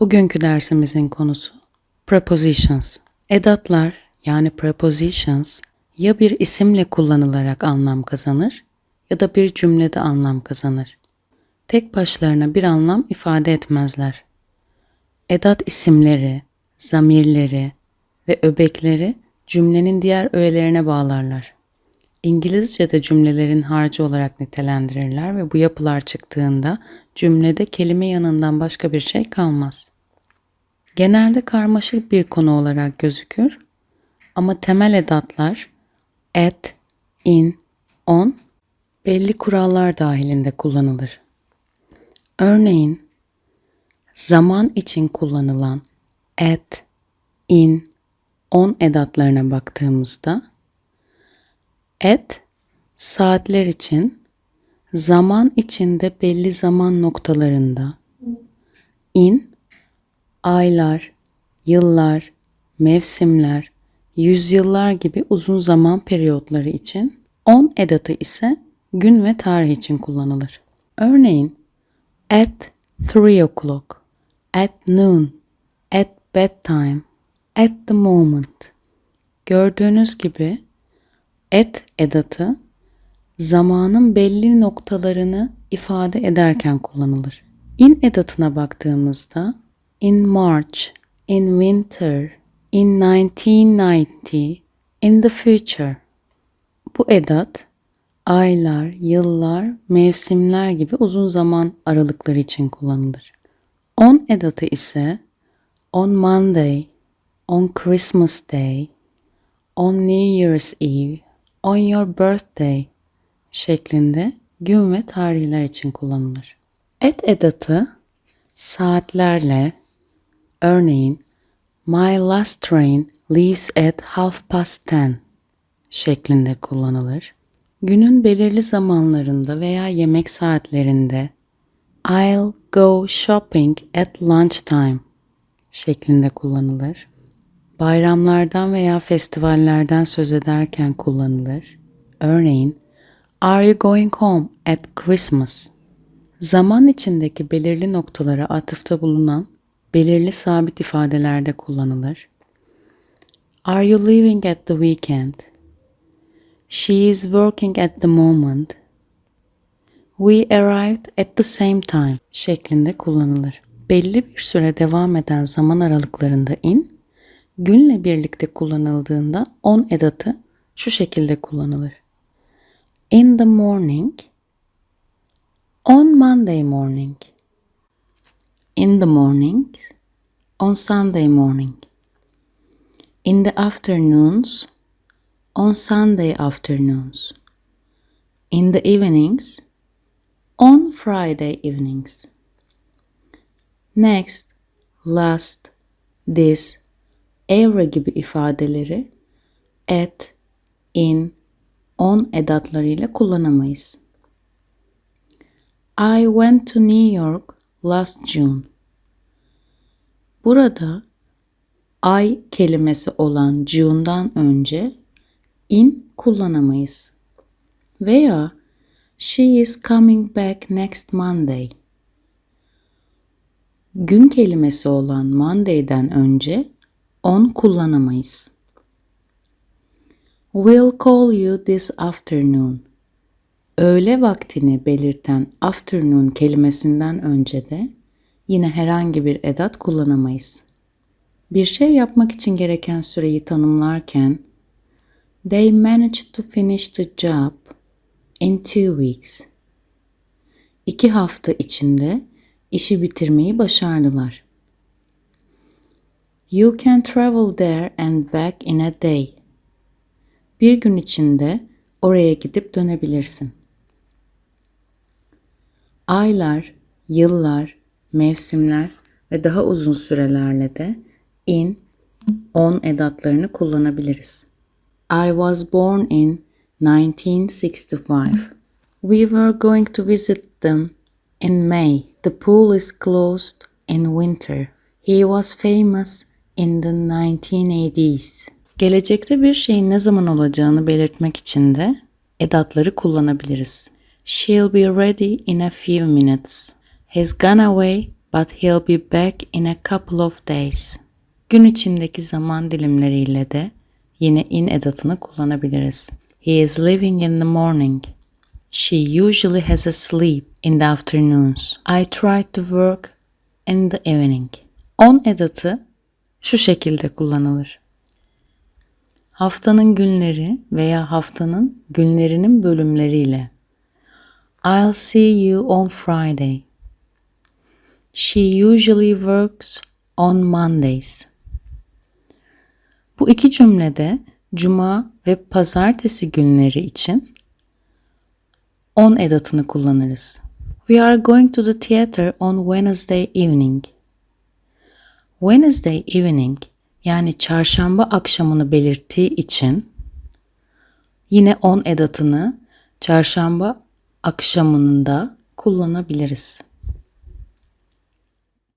Bugünkü dersimizin konusu prepositions. Edatlar yani prepositions ya bir isimle kullanılarak anlam kazanır ya da bir cümlede anlam kazanır. Tek başlarına bir anlam ifade etmezler. Edat isimleri, zamirleri ve öbekleri cümlenin diğer öğelerine bağlarlar. İngilizce'de cümlelerin harcı olarak nitelendirirler ve bu yapılar çıktığında cümlede kelime yanından başka bir şey kalmaz. Genelde karmaşık bir konu olarak gözükür ama temel edatlar at, in, on belli kurallar dahilinde kullanılır. Örneğin zaman için kullanılan at, in, on edatlarına baktığımızda at saatler için zaman içinde belli zaman noktalarında in aylar, yıllar, mevsimler, yüzyıllar gibi uzun zaman periyotları için on edatı ise gün ve tarih için kullanılır. Örneğin at three o'clock, at noon, at bedtime, at the moment. Gördüğünüz gibi at edatı zamanın belli noktalarını ifade ederken kullanılır. In edatına baktığımızda in March, in winter, in 1990, in the future. Bu edat aylar, yıllar, mevsimler gibi uzun zaman aralıkları için kullanılır. On edatı ise on Monday, on Christmas Day, on New Year's Eve, on your birthday şeklinde gün ve tarihler için kullanılır. Et edatı saatlerle örneğin My last train leaves at half past ten şeklinde kullanılır. Günün belirli zamanlarında veya yemek saatlerinde I'll go shopping at lunchtime şeklinde kullanılır. Bayramlardan veya festivallerden söz ederken kullanılır. Örneğin Are you going home at Christmas? Zaman içindeki belirli noktalara atıfta bulunan belirli sabit ifadelerde kullanılır. Are you leaving at the weekend? She is working at the moment. We arrived at the same time şeklinde kullanılır. Belli bir süre devam eden zaman aralıklarında in, günle birlikte kullanıldığında on edatı şu şekilde kullanılır. In the morning, on Monday morning, in the morning, on Sunday morning, in the afternoons, on Sunday afternoons, in the evenings, on Friday evenings. Next, last, this, every gibi ifadeleri at, in, on edatlarıyla kullanamayız. I went to New York last June. Burada ay kelimesi olan June'dan önce in kullanamayız. Veya she is coming back next Monday. Gün kelimesi olan Monday'den önce on kullanamayız. We'll call you this afternoon. Öğle vaktini belirten afternoon kelimesinden önce de yine herhangi bir edat kullanamayız. Bir şey yapmak için gereken süreyi tanımlarken They managed to finish the job in two weeks. İki hafta içinde işi bitirmeyi başardılar. You can travel there and back in a day. Bir gün içinde oraya gidip dönebilirsin. Aylar, yıllar, mevsimler ve daha uzun sürelerle de in, on edatlarını kullanabiliriz. I was born in 1965. We were going to visit them in May. The pool is closed in winter. He was famous in the 1980s. Gelecekte bir şeyin ne zaman olacağını belirtmek için de edatları kullanabiliriz. She'll be ready in a few minutes. He's gone away but he'll be back in a couple of days. Gün içindeki zaman dilimleriyle de yine in edatını kullanabiliriz. He is leaving in the morning. She usually has a sleep in the afternoons. I try to work in the evening. On edatı şu şekilde kullanılır. Haftanın günleri veya haftanın günlerinin bölümleriyle. I'll see you on Friday. She usually works on Mondays. Bu iki cümlede cuma ve pazartesi günleri için on edatını kullanırız. We are going to the theater on Wednesday evening. Wednesday evening yani çarşamba akşamını belirttiği için yine on edatını çarşamba akşamında kullanabiliriz.